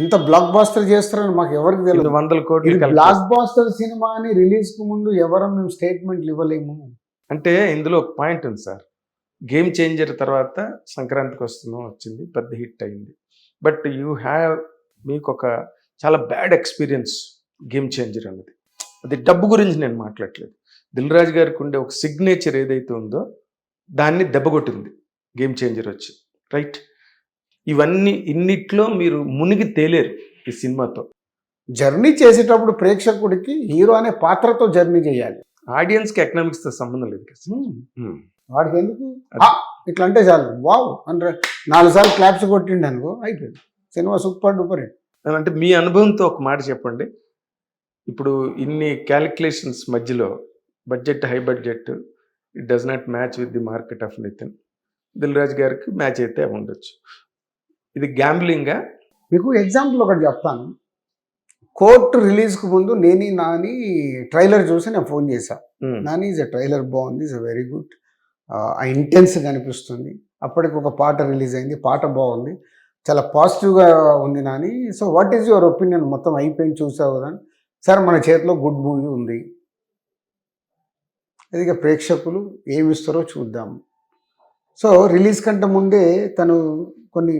ఇంత black buster చేస్తారని మాకు ఎవరికి తెలియదు వందల కోట్లు బ్లాక్ బాస్టర్ సినిమా అని రిలీజ్కు ముందు ఎవరం మేము స్టేట్మెంట్లు ఇవ్వలేము. అంటే ఇందులో ఒక పాయింట్ ఉంది సార్. గేమ్ చేంజర్ తర్వాత సంక్రాంతికి వస్తున్నాం వచ్చింది పెద్ద హిట్ అయింది. బట్ యూ హ్యావ్ మీకు ఒక చాలా బ్యాడ్ ఎక్స్పీరియన్స్ గేమ్ చేంజర్ అన్నది. అది డబ్బు గురించి నేను మాట్లాడలేదు దిల్ రాజు గారికి ఉండే ఒక సిగ్నేచర్ ఏదైతే ఉందో దాన్ని దెబ్బకొట్టింది గేమ్ చేంజర్ వచ్చి. రైట్ ఇవన్నీ ఇన్నిట్లో మీరు మునిగి తేలేరు ఈ సినిమాతో. జర్నీ చేసేటప్పుడు ప్రేక్షకుడికి హీరో అనే పాత్రతో జర్నీ చేయాలి. ఆడియన్స్కి ఎకనామిక్స్తో సంబంధం లేదు. వాడికి ఎందుకు? ఇట్లా అంటే చాలు. వావ్ అంటే నాలుగు సార్లు క్లాప్స్ కొట్టిండు అనుకో అయిపోయింది. Cinema super duper hit. అంటే మీ అనుభవంతో ఒక మాట చెప్పండి. ఇప్పుడు ఇన్ని క్యాలిక్యులేషన్స్ మధ్యలో budget high budget it does not match with the market of Nithin. Dil Raju గారికి మ్యాచ్ అయితే ఉండొచ్చు. ఇది గ్యాంబ్లింగా మీకు ఎగ్జాంపుల్ ఒకటి చెప్తాను. కోర్టు రిలీజ్కి ముందు నేని నాని ట్రైలర్ చూసి నేను ఫోన్ చేశా. నాని ఇస్ ఎ ట్రైలర్ బాగుంది ఇస్ వెరీ గుడ్ ఆ ఇంటెన్స్గా అనిపిస్తుంది. అప్పటికి ఒక పాట రిలీజ్ అయింది పాట బాగుంది. చాలా పాజిటివ్గా ఉంది Nani. So what is your opinion మొత్తం అయిపోయింది చూసావు కదా. సార్ మన చేతిలో గుడ్ మూవీ ఉంది. అది ప్రేక్షకులు ఏమి ఇస్తారో చూద్దాం. సో రిలీజ్ కంటే ముందే తను కొన్ని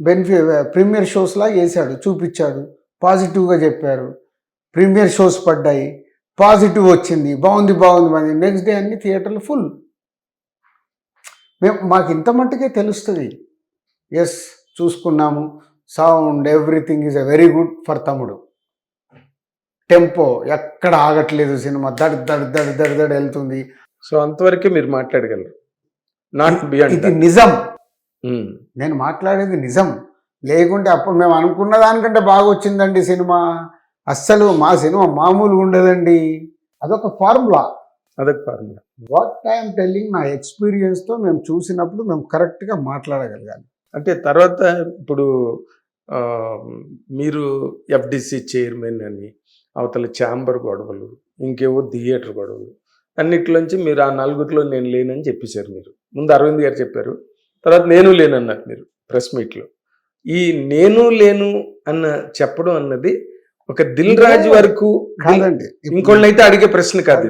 బెనిఫి ప్రీమియర్ షోస్లా వేసాడు చూపించాడు. పాజిటివ్గా చెప్పారు. ప్రీమియర్ షోస్ పడ్డాయి. పాజిటివ్ వచ్చింది. బాగుంది బాగుంది మరి. నెక్స్ట్ డే అన్ని థియేటర్లు ఫుల్. మేము మాకు ఇంత మట్టుకే తెలుస్తుంది. ఎస్ చూసుకున్నాము. Sound everything is a very good for Thammudu. Tempo ఎక్కడ ఆగట్లేదు సినిమా. దడ్ దడ్ దడ్ దడ్ దడ్ వెళ్తుంది. సో అంతవరకే మీరు మాట్లాడగలరు. నాట్ ఇది బియాండ్ నిజం. నేను మాట్లాడేది నిజం. లేకుంటే అప్పుడు మేము అనుకున్న దానికంటే బాగా వచ్చిందండి సినిమా. అస్సలు మా సినిమా మామూలుగా ఉండదండి. అదొక ఫార్ములా. అదొక ఫార్ములా. వాట్ ఐఎమ్ టెల్లింగ్ నా ఎక్స్పీరియన్స్తో మేము చూసినప్పుడు మేము కరెక్ట్గా మాట్లాడగలగాలి. అంటే తర్వాత ఇప్పుడు మీరు ఎఫ్డిసి చైర్మన్ అని అవతల ఛాంబర్ గొడవలు ఇంకేవో థియేటర్ గొడవలు అన్నిట్లోంచి మీరు ఆ నలుగురిలో నేను లేనని చెప్పేశారు మీరు. ముందు అరవింద్ గారు చెప్పారు తర్వాత నేను లేనన్నారు మీరు ప్రెస్ మీట్లో. ఈ నేను లేను అన్న చెప్పడం అన్నది ఒక దిల్ రాజు వరకు కాదండి. అయితే అడిగే ప్రశ్న కాదు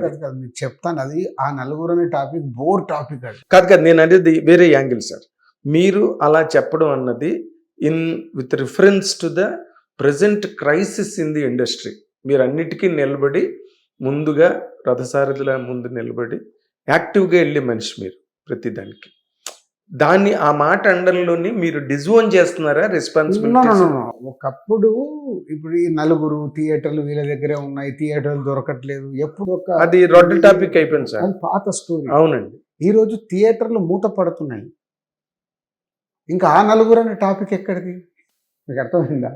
చెప్తాను. అది ఆ నలుగురు అనే టాపిక్ బోర్ టాపిక్ అది. కాదు కాదు నేను అనేది వేరే యాంగిల్ సార్. మీరు అలా చెప్పడం అన్నది in with reference to the present crisis in the industry. మీరు అన్నిటికీ నిలబడి ముందుగా రథసారథుల ముందు నిలబడి యాక్టివ్గా వెళ్ళే మనిషి మీరు ప్రతిదానికి దాన్ని ఆ మాట అండంలోని మీరు డిజోన్ చేస్తున్నారా? రెస్పాన్సిబిలిటీ. ఒకప్పుడు ఇప్పుడు ఈ నలుగురు థియేటర్లు వీళ్ళ దగ్గరే ఉన్నాయి. థియేటర్లు దొరకట్లేదు. ఎప్పుడు ఒక అది రొడ్డు టాపిక్ అయిపోయింది సార్. పాత స్టోరీ అవునండి. ఈ రోజు థియేటర్లు మూత పడుతున్నాయి. ఇంకా ఆ నలుగురు అనే టాపిక్ ఎక్కడిది? మీకు అర్థమైందా.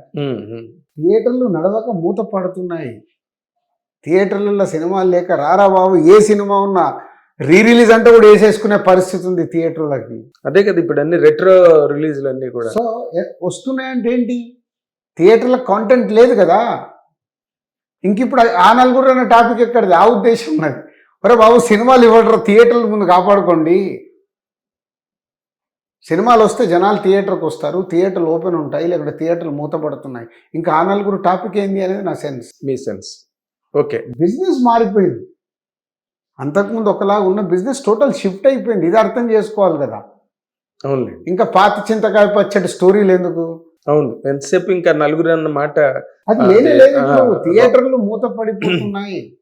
థియేటర్లు నడవక మూత పడుతున్నాయి. థియేటర్లలో సినిమాలు లేక రారా బాబు ఏ సినిమా ఉన్నా రీ రిలీజ్ అంటే కూడా వేసేసుకునే పరిస్థితి ఉంది థియేటర్లకి అదే కదా ఇప్పుడు అన్ని రెట్రో రిలీజ్లు అన్నీ కూడా. సో వస్తున్నాయంటే ఏంటి? థియేటర్ల కాంటెంట్ లేదు కదా. ఇంక ఇప్పుడు ఆ నలుగురు అనే టాపిక్ ఎక్కడిది? ఆ ఉద్దేశం ఉన్నది. ఒరే బాబు సినిమాలు ఇవ్వడరు? థియేటర్ల ముందు కాపాడుకోండి. సినిమాలు వస్తే జనాలు థియేటర్కి వస్తారు. థియేటర్లు ఓపెన్ ఉంటాయి లేకుంటే థియేటర్లు మూతపడుతున్నాయి ఇంకా ఆ నలుగురు టాపిక్ ఏంది అనేది నా సెన్స్ మీ సెన్స్ ఓకే బిజినెస్ మారిపోయింది. అంతకుముందు ఒకలాగా ఉన్న బిజినెస్ టోటల్ షిఫ్ట్ అయిపోయింది. ఇది అర్థం చేసుకోవాలి కదా. అవునులేండి ఇంకా పాత చింతకాయ పచ్చడి స్టోరీలు ఎందుకు? అవును. ఎంతసేపు ఇంకా నలుగురు అన్న మాట అది లేనే లేదు థియేటర్లు మూత పడిపోతున్నాయి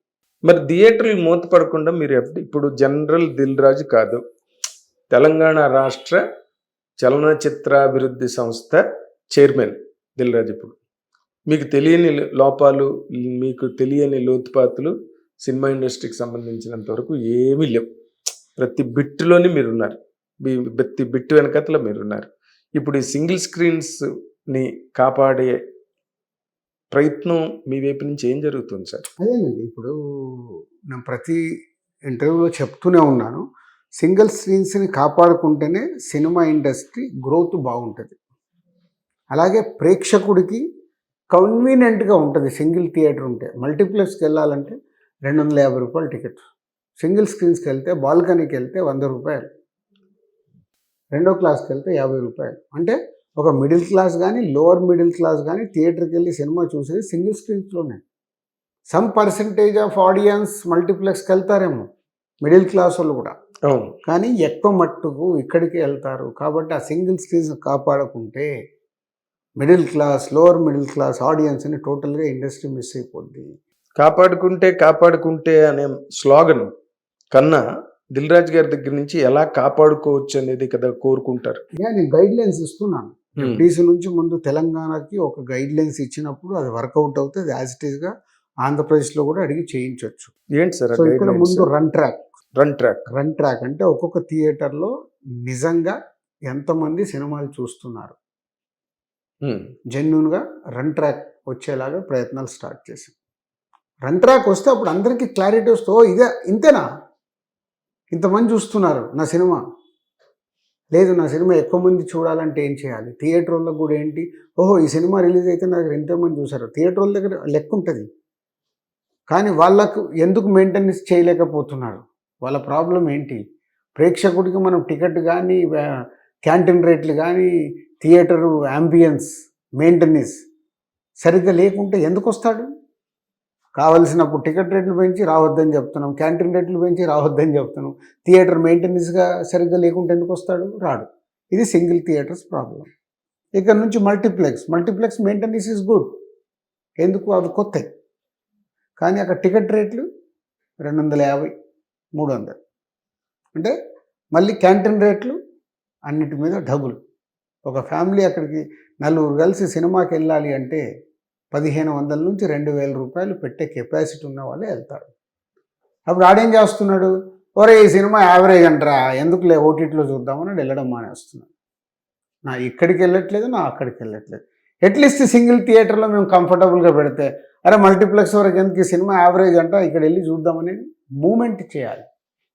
మరి థియేటర్లు మూతపడకుండా మీరు ఎఫ్- ఇప్పుడు జనరల్ దిల్ రాజు కాదు. తెలంగాణ రాష్ట్ర చలనచిత్రాభివృద్ధి సంస్థ చైర్మన్ దిల్ రాజు ఇప్పుడు. మీకు తెలియని లోపాలు మీకు తెలియని లోతుపాతులు సినిమా ఇండస్ట్రీకి సంబంధించినంత వరకు ఏమీ లేవు. ప్రతి బిట్లోని మీరున్నారు. మీ- ప్రతి బిట్టు వెనకతలో మీరున్నారు. ఇప్పుడు ఈ సింగిల్ స్క్రీన్స్ని కాపాడే ప్రయత్నం మీ వైపు నుంచి ఏం జరుగుతుంది సార్? అదేనండి. ఇప్పుడు నేను ప్రతి ఇంటర్వ్యూలో చెప్తూనే ఉన్నాను. సింగిల్ స్క్రీన్స్ని కాపాడుకుంటేనే సినిమా ఇండస్ట్రీ గ్రోత్ బాగుంటుంది. అలాగే ప్రేక్షకుడికి కన్వీనియంట్గా ఉంటుంది. సింగిల్ థియేటర్ ఉంటే మల్టీప్లెక్స్కి వెళ్ళాలంటే రెండు వందల యాభై రూపాయలు టికెట్. సింగిల్ స్క్రీన్స్కి వెళ్తే బాల్కనీకి వెళ్తే వంద రూపాయలు. రెండో క్లాస్కి వెళ్తే యాభై రూపాయలు. అంటే ఒక మిడిల్ క్లాస్ కానీ లోవర్ మిడిల్ క్లాస్ కానీ థియేటర్కి వెళ్ళి సినిమా చూసేది సింగిల్ స్క్రీన్స్లోనే. సమ్ పర్సంటేజ్ ఆఫ్ ఆడియన్స్ మల్టీప్లెక్స్కి వెళ్తారేమో మిడిల్ క్లాస్ వాళ్ళు కూడా. అవును. కానీ ఎక్కువ మట్టుకు ఇక్కడికి వెళ్తారు. కాబట్టి ఆ single screens కాపాడకుంటే middle class lower middle class ఆడియన్స్ని టోటల్గా ఇండస్ట్రీ మిస్ అయిపోద్ది. కాపాడుకుంటే కాపాడుకుంటే అనే స్లోగన్ కన్నా దిల్ రాజు గారి దగ్గర నుంచి ఎలా కాపాడుకోవచ్చు అనేది కదా కోరుకుంటారు. నేను గైడ్ లైన్స్ ఇస్తున్నాను డీసీ నుంచి ముందు తెలంగాణకి ఒక గైడ్ లైన్స్ ఇచ్చినప్పుడు అది వర్కౌట్ అవుతుంది యాజ్ ఇట్ ఈస్గా ఆంధ్రప్రదేశ్లో కూడా అడిగి చేయించవచ్చు ఏంటి సార్ ఇక్కడ ముందు run track run track run track అంటే ఒక్కొక్క థియేటర్లో నిజంగా ఎంతమంది సినిమాలు చూస్తున్నారు. జెన్యున్గా రన్ ట్రాక్ వచ్చేలాగా ప్రయత్నాలు స్టార్ట్ చేశాం. రన్ ట్రాక్ వస్తే అప్పుడు అందరికీ క్లారిటీ వస్తే ఓ ఇదే ఇంతేనా? ఇంతమంది చూస్తున్నారు నా సినిమా. లేదు నా సినిమా ఎక్కువ మంది చూడాలంటే ఏం చేయాలి? థియేటర్ వాళ్ళకి కూడా ఏంటి? ఓహో ఈ సినిమా రిలీజ్ అయితే నాకు ఎంతమంది ఎంతోమంది చూసారు థియేటర్ వాళ్ళ దగ్గర లెక్క ఉంటుంది. కానీ వాళ్ళకు ఎందుకు మెయింటెనెన్స్ చేయలేకపోతున్నారు? వాళ్ళ ప్రాబ్లం ఏంటి? ప్రేక్షకుడికి మనం టికెట్ కానీ క్యాంటీన్ రేట్లు కానీ థియేటరు అంబియన్స్ మెయింటెనెన్స్ సరిగ్గా లేకుంటే ఎందుకు వస్తాడు? కావలసినప్పుడు టికెట్ రేట్లు పెంచి రావద్దని చెప్తున్నాం క్యాంటీన్ రేట్లు పెంచి రావద్దని చెప్తున్నాం. థియేటర్ మెయింటెనెన్స్గా సరిగ్గా లేకుంటే ఎందుకు వస్తాడు? రాడు. ఇది సింగిల్ థియేటర్స్ ప్రాబ్లం. ఇక్కడ నుంచి multiplex. Multiplex maintenance is good. ఎందుకు? అవి కొత్త కానీ అక్కడ టికెట్ రేట్లు రెండు వందల యాభై మూడు వందలు అంటే మళ్ళీ క్యాంటీన్ రేట్లు అన్నిటి మీద డబుల్. ఒక ఫ్యామిలీ అక్కడికి నలుగురు కలిసి సినిమాకి వెళ్ళాలి అంటే పదిహేను వందల నుంచి రెండు వేల రూపాయలు పెట్టే కెపాసిటీ ఉన్న వాళ్ళే వెళ్తారు. అప్పుడు ఆడేం చేస్తున్నాడు? ఒరే ఈ సినిమా యావరేజ్ అంటారా ఎందుకులే ఓటీటీలో చూద్దామని వెళ్ళడం మానేస్తున్నాడు. నా ఇక్కడికి వెళ్ళట్లేదు నా అక్కడికి వెళ్ళట్లేదు. అట్లీస్ట్ సింగిల్ థియేటర్లో మేము కంఫర్టబుల్గా పెడితే అరే మల్టీప్లెక్స్ వరకు ఎందుకు ఈ సినిమా యావరేజ్ అంట ఇక్కడ వెళ్ళి చూద్దామనేది మూమెంట్ చేయాలి.